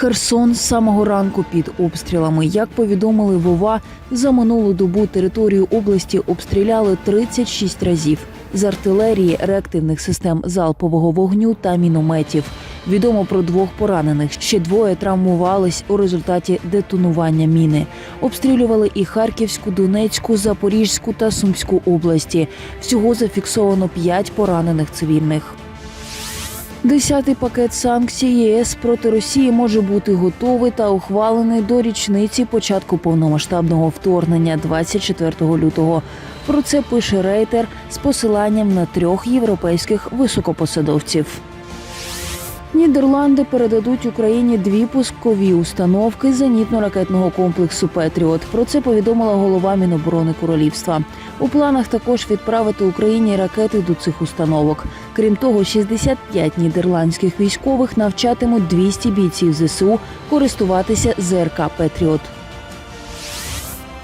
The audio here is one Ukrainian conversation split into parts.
Херсон з самого ранку під обстрілами. Як повідомили Вова, за минулу добу територію області обстріляли 36 разів з артилерії, реактивних систем залпового вогню та мінометів. Відомо про двох поранених. Ще двоє травмувались у результаті детонування міни. Обстрілювали і Харківську, Донецьку, Запорізьку та Сумську області. Всього зафіксовано п'ять поранених цивільних. Десятий пакет санкцій ЄС проти Росії може бути готовий та ухвалений до річниці початку повномасштабного вторгнення 24 лютого. Про це пише Рейтер з посиланням на трьох європейських високопосадовців. Нідерланди передадуть Україні дві пускові установки зенітно-ракетного комплексу Петріот. Про це повідомила голова Міноборони Королівства. У планах також відправити Україні ракети до цих установок. Крім того, 65 нідерландських військових навчатимуть 200 бійців ЗСУ користуватися ЗРК Петріот.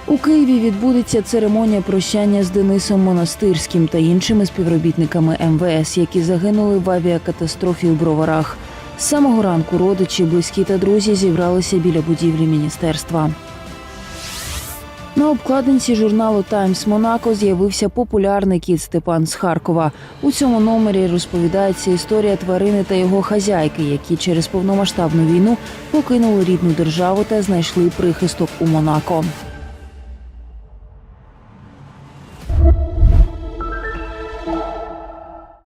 У Києві відбудеться церемонія прощання з Денисом Монастирським та іншими співробітниками МВС, які загинули в авіакатастрофі у Броварах. З самого ранку родичі, близькі та друзі зібралися біля будівлі міністерства. На обкладинці журналу Таймс Монако з'явився популярний кіт Степан з Харкова. У цьому номері розповідається історія тварини та його хазяйки, які через повномасштабну війну покинули рідну державу та знайшли прихисток у Монако.